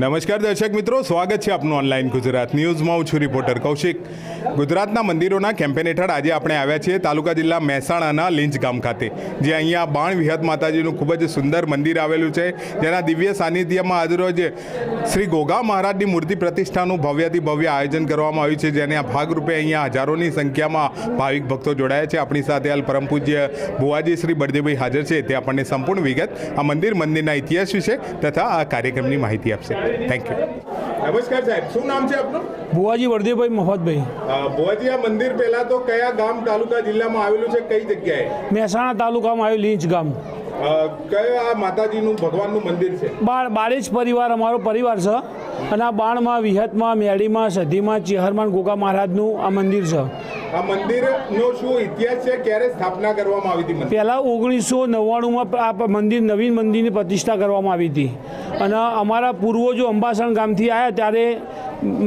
નમસ્કાર દર્શક મિત્રો, સ્વાગત છે આપનું ઓનલાઈન ગુજરાત ન્યૂઝમાં. હું છું રિપોર્ટર કૌશિક. ગુજરાતના મંદિરોના કેમ્પેન હેઠળ આજે આપણે આવ્યા છીએ તાલુકા જિલ્લા મહેસાણાના લીંચ ગામ ખાતે, જે અહીંયા બાણ વિહત માતાજીનું ખૂબ જ સુંદર મંદિર આવેલું છે. જેના દિવ્ય સાનિધ્યમાં આજરોજ શ્રી ગોગા મહારાજની મૂર્તિ પ્રતિષ્ઠાનું ભવ્યથી ભવ્ય આયોજન કરવામાં આવ્યું છે, જેના ભાગરૂપે અહીંયા હજારોની સંખ્યામાં ભાવિક ભક્તો જોડાયા છે. આપણી સાથે હાલ પરમ પૂજ્ય ભુવાજી શ્રી બળદેવભાઈ હાજર છે, તે આપણને સંપૂર્ણ વિગત આ મંદિર મંદિરના ઇતિહાસ વિશે તથા આ કાર્યક્રમની માહિતી આપશે. થેન્ક યુ નમસ્કાર સાહેબ શું નામ છે આપનું? ભુવાજી વરદેવભાઈ મફતભાઈ. ભુવાજી આ મંદિર પહેલા તો કયા ગામ તાલુકા જિલ્લામાં આવેલું છે? કઈ જગ્યાએ? મહેસાણા તાલુકામાં આવેલું લીંચ ગામ. કયા આ માતાજીનું ભગવાનનું મંદિર છે? બાળેજ પરિવાર અમારો પરિવાર છે. અને આ બાણમાં વિહતમાં મેળીમાં સધીમાં ચિહરમાન ગોગા મહારાજનું આ મંદિર છે. આ મંદિરનો શું ઇતિહાસ છે? ક્યારે સ્થાપના કરવામાં આવી હતી પહેલાં ઓગણીસો નવ્વાણુંમાં આ મંદિર નવીન મંદિરની પ્રતિષ્ઠા કરવામાં આવી હતી. અને અમારા પૂર્વજો અંબાસણ ગામથી આવ્યા ત્યારે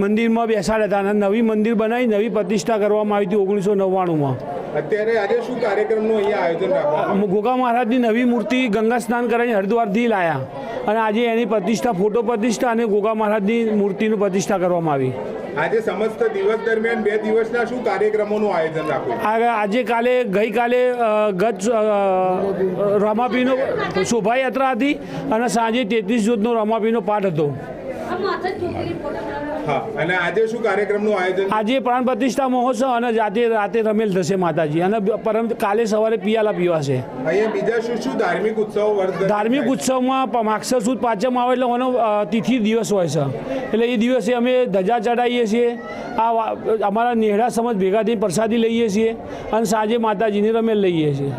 મંદિરમાં બેસાડ્યા હતા અને નવી મંદિર બનાવી નવી પ્રતિષ્ઠા કરવામાં આવી હતી ઓગણીસો નવ્વાણુંમાં. અત્યારે આજે શું કાર્યક્રમનું અહીંયા આયોજન રાખવામાં ગોગા મહારાજની નવી મૂર્તિ ગંગા સ્નાન કરીને હરિદ્વારથી લાયા. અને આજે એની પ્રતિષ્ઠા ફોટો પ્રતિષ્ઠા અને ગોગા મહારાજની મૂર્તિનું પ્રતિષ્ઠા કરવામાં આવી. આજે સમસ્ત દિવસ દરમિયાન બે દિવસના શું કાર્યક્રમોનું આયોજન રાખ્યું આજે કાલે ગઈકાલે ગત રમાપીનો શોભાયાત્રા હતી અને સાંજે તેત્રીસ જૂથનો રમાપીનો પાઠ હતો. હા અને આજે શું કાર્યક્રમનું આયોજન? આજે પ્રાણ પ્રતિષ્ઠા મહોત્સવ અને જાતે રાતે રમેલ થશે માતાજી. અને પરમ કાલે સવારે પિયાલા પીવાશે. અહીંયા બીજા શું શું ધાર્મિક ઉત્સવ ધાર્મિક ઉત્સવમાં માક્ષર સુદ પાંચમ આવે એટલે એનો તિથિ દિવસ હોય છે. એટલે એ દિવસે અમે ધજા ચડાવીએ છીએ. આ અમારા નેહડા સમજ ભેગા થઈને પ્રસાદી લઈએ છીએ. અને સાંજે માતાજીની રમેલ લઈએ છીએ.